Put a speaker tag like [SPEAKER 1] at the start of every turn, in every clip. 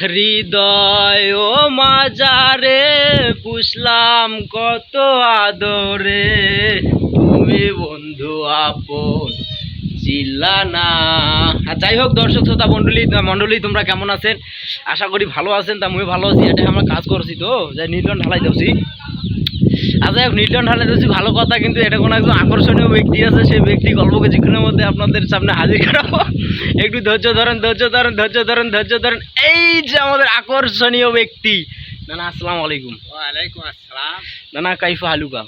[SPEAKER 1] হৃদয় ও মাজারে পুষলাম কত আদরে। তুমি বন্ধু আপন চিল্লা না আর যাই হোক, দর্শক, শ্রোতা মন্ডলী মন্ডলী তোমরা কেমন আছেন? আশা করি ভালো আছেন, তা মুই ভালো আছি। এটা আমরা কাজ করছি তো, যাই, নির্জন ঢালাই দেছি আর যাই হোক নির্জন দেছি ভালো কথা কিন্তু এটা কোনো একজন আকর্ষণীয় ব্যক্তি আছে সেই ব্যক্তি গল্প কিছুক্ষণের মধ্যে আপনাদের সামনে হাজির করাবো। একটু ধৈর্য ধরেন ধৈর্য ধরেন ধৈর্য ধরেন ধৈর্য ধরেন। এই যে আমাদের আকর্ষণীয় ব্যক্তি। নানা আসসালামু আলাইকুম।
[SPEAKER 2] ওয়ালাইকুম আসসালাম।
[SPEAKER 1] নানা কাইফা হালুকা।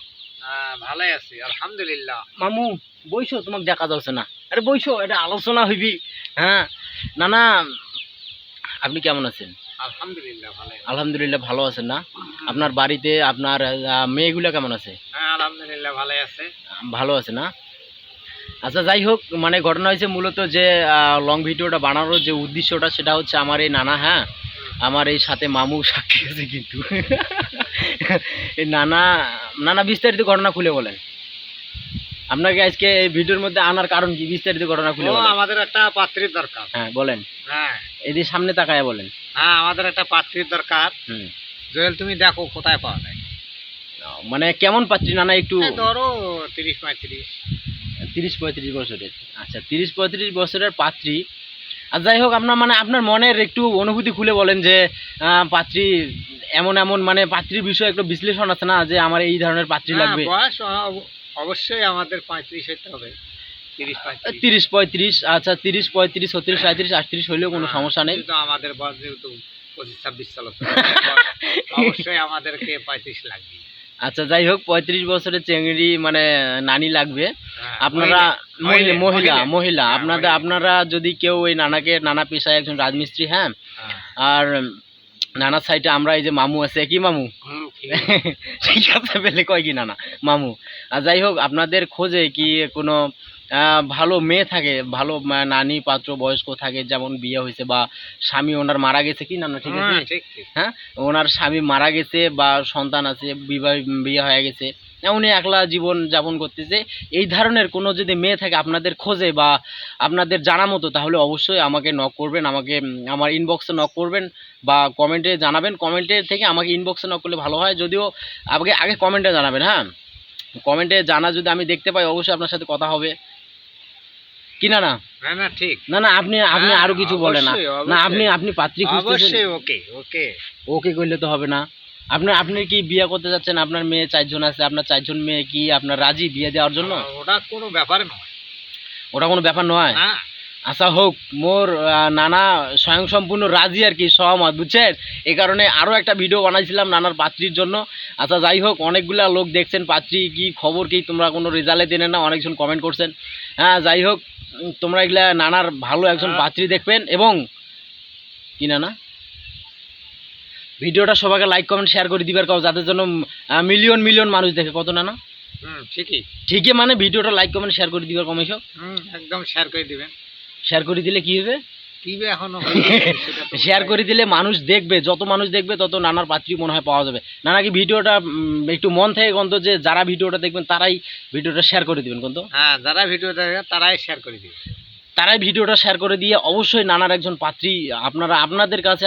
[SPEAKER 2] ভালোই আছি আলহামদুলিল্লাহ।
[SPEAKER 1] মামু বইসো তোমাকে দেখা যাচ্ছে না। আরে বইসো এটা আলোচনা হইবি। হ্যাঁ। না না আপনি কেমন আছেন?
[SPEAKER 2] আলহামদুলিল্লাহ ভালোই
[SPEAKER 1] আলহামদুলিল্লাহ ভালো আছেন না? আপনার বাড়িতে আপনার মেয়েগুলা কেমন আছে?
[SPEAKER 2] হ্যাঁ আলহামদুলিল্লাহ আছে।
[SPEAKER 1] ভালো আছে না? আচ্ছা যাই হোক মানে ঘটনা হয়েছে মূলত যে লং ভিডিওটা বানানোর যে উদ্দেশ্যটা সেটা হচ্ছে আমার এই নানা হ্যাঁ? আমার এই সাথে মামু সাক্ষী আছে কিন্তু। এই নানা নানা বিস্তারিত ঘটনা খুলে বলেন। আপনাকে আজকে এই ভিডিওর মধ্যে আনার কারণ কি? বিস্তারিত ঘটনা খুলে
[SPEAKER 2] আমাদের একটা পাত্রের দরকার।
[SPEAKER 1] হ্যাঁ বলেন।
[SPEAKER 2] হ্যাঁ।
[SPEAKER 1] এদের সামনে তাকায় বলেন।
[SPEAKER 2] হ্যাঁ আমাদের একটা পাত্রীর দরকার। জয়েল তুমি দেখো কোথায় পাওয়া যায়।
[SPEAKER 1] মানে কেমন পাচ্ছি নানা একটু
[SPEAKER 2] ধরো তিরিশ পঁয়ত্রিশ।
[SPEAKER 1] তিরিশ পঁয়ত্রিশ বছরের। আচ্ছা তিরিশ পঁয়ত্রিশ বছরের পাত্রী। আর যাই হোক আপনার মানে আপনার মনের একটু অনুভূতি খুলে বলেন যে পাত্রী এমন এমন মানে পাত্রীর বিষয়ে একটু বিশ্লেষণ আছে না যে আমার এই ধরনের পাত্রী
[SPEAKER 2] হ্যাঁ,
[SPEAKER 1] লাগবে।
[SPEAKER 2] বয়স অবশ্যই আমাদের পঁয়ত্রিশ হতে হবে। তিরিশ পঁয়ত্রিশ।
[SPEAKER 1] আচ্ছা তিরিশ পঁয়ত্রিশ ছত্রিশ সাঁত্রিশ আটত্রিশ কোনো সমস্যা নেই।
[SPEAKER 2] আমাদের বয়স যেহেতু পঁচিশ ছাব্বিশ সাল অবশ্যই আমাদেরকে পঁয়ত্রিশ লাগবে।
[SPEAKER 1] আচ্ছা যাই হোক পঁয়ত্রিশ বছরের চেংড়ি মানে নানি লাগবে।
[SPEAKER 2] হ্যাঁ,
[SPEAKER 1] আপনারা
[SPEAKER 2] মহিলা,
[SPEAKER 1] মহিলা
[SPEAKER 2] হ্যাঁ,
[SPEAKER 1] আপনাদের আপনারা যদি কেউ ওই নানাকে নানা পেশায় একজন রাজমিস্ত্রি হ্যাঁ
[SPEAKER 2] হ্যাঁ।
[SPEAKER 1] আর নানার সাইডে আমরা এই যে মামু আছে কি মামু?
[SPEAKER 2] ঠিক আছে।
[SPEAKER 1] পেলে কয় কি নানা? মামু। আর যাই হোক আপনাদের খোঁজে কি কোনো ভালো মেয়ে থাকে ভালো নানি পাত্র বয়স্ক থাকে যেমন বিয়ে হয়েছে বা স্বামী ওনার মারা গেছে কি নানা ঠিক আছে?
[SPEAKER 2] হ্যাঁ,
[SPEAKER 1] হ্যাঁ? ওনার স্বামী মারা গেছে বা সন্তান আছে বিবাহ বিয়ে হয়ে গেছে। উনি একলা জীবন যাপন করতেছে। এই ধরনের কোনো যদি মেয়ে থাকে আপনাদের খোঁজে বা আপনাদের জানা মতো তাহলে অবশ্যই আমাকে নক করবেন আমাকে আমার ইনবক্সে নক করবেন বা কমেন্টে জানাবেন। কমেন্টে থেকে আমাকে ইনবক্সে নক করলে ভালো হয়। যদিও আগে আগে কমেন্টে জানাবেন হ্যাঁ? কমেন্টে জানা যদি আমি দেখতে পাই অবশ্যই আপনার সাথে কথা হবে। কি না না
[SPEAKER 2] না না ঠিক।
[SPEAKER 1] না না আপনি আপনি আরও কিছু বলেন। না না আপনি আপনি পাত্রী খুঁজতেছেন।
[SPEAKER 2] অবশ্যই ওকে ওকে।
[SPEAKER 1] ওকে করলে তো হবে না। আপনার আপনি কি বিয়ে করতে যাচ্ছেন? আপনার মেয়ে চারজন আছে। আপনার চারজন মেয়ে কি আপনার রাজি বিয়ে দেওয়ার জন্য?
[SPEAKER 2] ওটা কোনো ব্যাপার নয়।
[SPEAKER 1] ওটা কোনো ব্যাপার নয়? আচ্ছা হোক মোর নানা স্বয়ংসম্পূর্ণ রাজি আর কি সহমত বুঝছেন? এই কারণে আরও একটা ভিডিও বানাইছিলাম নানার পাত্রীর জন্য। আচ্ছা যাই হোক অনেকগুলা লোক দেখছেন পাত্রী কি খবর কি? তোমরা কোনো রেজাল্টে দেনে না অনেকজন কমেন্ট করছেন। হ্যাঁ যাই হোক তোমরা এগুলা নানার ভালো একজন
[SPEAKER 2] হ্যাঁ।
[SPEAKER 1] পাত্রী দেখবেন এবং কি নানা? ভিডিওটা সবাইকে লাইক কমেন্ট শেয়ার করে দিবার কাউ যাদের জন্য মিলিয়ন মিলিয়ন মানুষ দেখে। কত নানা?
[SPEAKER 2] হুম ঠিকই।
[SPEAKER 1] ঠিকই মানে ভিডিওটা লাইক কমেন্ট শেয়ার করে দিবার
[SPEAKER 2] হুম একদম শেয়ার করে দিবেন।
[SPEAKER 1] শেয়ার করে দিলে কি হবে? শেয়ার করে দিলে মানুষ দেখবে যত মানুষ দেখবে তত নানার পাত্রী মনে হয় পাওয়া যাবে। নানা কি ভিডিওটা একটু মন থেকে গন্ত যে যারা ভিডিওটা দেখবেন তারাই ভিডিওটা শেয়ার করে দিবেন কন্ত
[SPEAKER 2] হ্যাঁ যারা ভিডিওটা দেখবেন তারাই শেয়ার করে দিবে।
[SPEAKER 1] তারাই ভিডিওটা শেয়ার করে দিয়ে অবশ্যই নানার একজন পাত্রী আপনারা আপনাদের কাছে